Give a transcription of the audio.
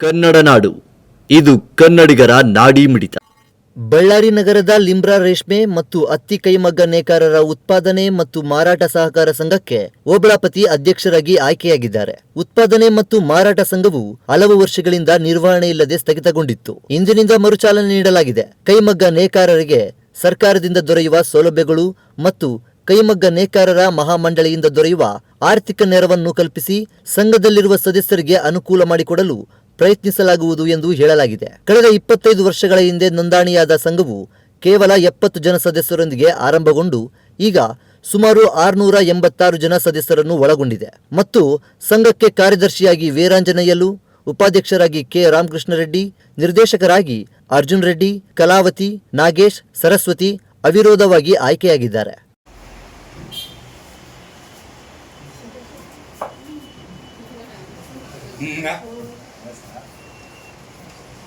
ಕನ್ನಡ ನಾಡು ಇದು ಕನ್ನಡಿಗರ ನಾಡಿ ಮಿಡಿತ. ಬಳ್ಳಾರಿ ನಗರದ ಲಿಂಬ್ರಾ ರೇಷ್ಮೆ ಮತ್ತು ಅತ್ತಿ ಕೈಮಗ್ಗ ನೇಕಾರರ ಉತ್ಪಾದನೆ ಮತ್ತು ಮಾರಾಟ ಸಹಕಾರ ಸಂಘಕ್ಕೆ ಓಬಳಾಪತಿ ಅಧ್ಯಕ್ಷರಾಗಿ ಆಯ್ಕೆಯಾಗಿದ್ದಾರೆ. ಉತ್ಪಾದನೆ ಮತ್ತು ಮಾರಾಟ ಸಂಘವು ಹಲವು ವರ್ಷಗಳಿಂದ ನಿರ್ವಹಣೆ ಇಲ್ಲದೆ ಸ್ಥಗಿತಗೊಂಡಿತ್ತು. ಇಂದಿನಿಂದ ಮರುಚಾಲನೆ ನೀಡಲಾಗಿದೆ. ಕೈಮಗ್ಗ ನೇಕಾರರಿಗೆ ಸರ್ಕಾರದಿಂದ ದೊರೆಯುವ ಸೌಲಭ್ಯಗಳು ಮತ್ತು ಕೈಮಗ್ಗ ನೇಕಾರರ ಮಹಾಮಂಡಳಿಯಿಂದ ದೊರೆಯುವ ಆರ್ಥಿಕ ನೆರವನ್ನು ಕಲ್ಪಿಸಿ ಸಂಘದಲ್ಲಿರುವ ಸದಸ್ಯರಿಗೆ ಅನುಕೂಲ ಮಾಡಿಕೊಡಲು ಪ್ರಯತ್ನಿಸಲಾಗುವುದು ಎಂದು ಹೇಳಲಾಗಿದೆ. ಕಳೆದ ಇಪ್ಪತ್ತೈದು ವರ್ಷಗಳ ಹಿಂದೆ ನೋಂದಣಿಯಾದ ಸಂಘವು ಕೇವಲ ಎಪ್ಪತ್ತು ಜನ ಸದಸ್ಯರೊಂದಿಗೆ ಆರಂಭಗೊಂಡು ಈಗ ಸುಮಾರು ಆರುನೂರ ಎಂಬತ್ತಾರು ಜನ ಸದಸ್ಯರನ್ನು ಒಳಗೊಂಡಿದೆ. ಮತ್ತು ಸಂಘಕ್ಕೆ ಕಾರ್ಯದರ್ಶಿಯಾಗಿ ವೀರಾಂಜನೇಯಲು ಉಪಾಧ್ಯಕ್ಷರಾಗಿ ಕೆ. ರಾಮಕೃಷ್ಣ ರೆಡ್ಡಿ ನಿರ್ದೇಶಕರಾಗಿ ಅರ್ಜುನ್ ರೆಡ್ಡಿ, ಕಲಾವತಿ, ನಾಗೇಶ್, ಸರಸ್ವತಿ ಅವಿರೋಧವಾಗಿ ಆಯ್ಕೆಯಾಗಿದ್ದಾರೆ.